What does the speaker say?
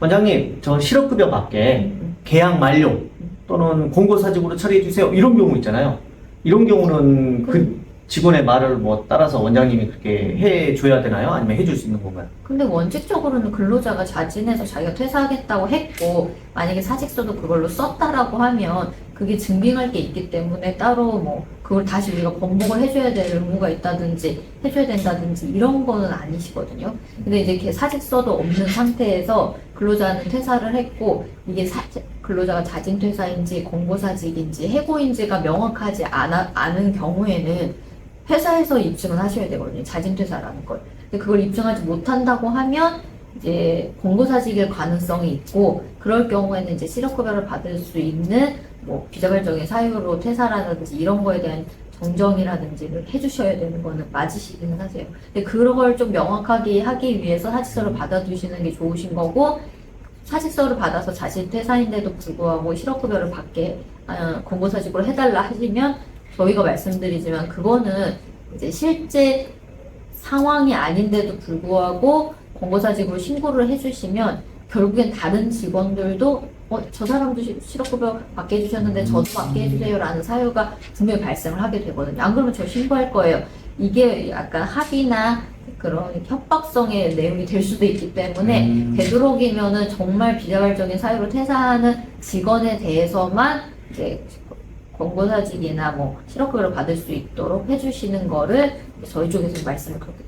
원장님, 저 실업급여 받게 계약 만료 또는 공고사직으로 처리해 주세요. 이런 경우 있잖아요. 이런 경우는 그 직원의 말을 뭐 따라서 원장님이 그렇게 해 줘야 되나요? 아니면 해줄 수 있는 건가요? 근데 원칙적으로는 근로자가 자진해서 자기가 퇴사하겠다고 했고 만약에 사직서도 그걸로 썼다라고 하면 그게 증빙할 게 있기 때문에 따로 뭐 그걸 다시 우리가 번복을 해줘야 될 의무가 있다든지 해줘야 된다든지 이런 거는 아니시거든요. 근데 이제 이렇게 사직서도 없는 상태에서 근로자는 퇴사를 했고 이게 사, 근로자가 자진 퇴사인지 공고사직인지 해고인지가 명확하지 않아, 않은 경우에는 회사에서 입증을 하셔야 되거든요. 자진 퇴사라는 걸. 근데 그걸 입증하지 못한다고 하면 이제 공고사직일 가능성이 있고 그럴 경우에는 이제 실업급여를 받을 수 있는 뭐 비자발적인 사유로 퇴사라든지 이런 거에 대한 정정이라든지를 해주셔야 되는 거는 맞으시기는 하세요. 근데 그런 걸 좀 명확하게 하기 위해서 사직서를 받아두시는 게 좋으신 거고 사직서를 받아서 자신 퇴사인데도 불구하고 실업급여를 받게 어, 공고사직으로 해달라 하시면 저희가 말씀드리지만 그거는 이제 실제 상황이 아닌데도 불구하고 공고사직으로 신고를 해주시면 결국엔 다른 직원들도 어, 저 사람도 시- 실업급여 받게 해주셨는데 저도 받게 해주세요라는 사유가 분명히 발생을 하게 되거든요. 안 그러면 저 신고할 거예요. 이게 약간 합의나 그런 협박성의 내용이 될 수도 있기 때문에 음. 되도록이면은 정말 비자발적인 사유로 퇴사하는 직원에 대해서만 이제 권고사직이나 뭐 실업급여를 받을 수 있도록 해주시는 거를 저희 쪽에서 말씀을 그렇게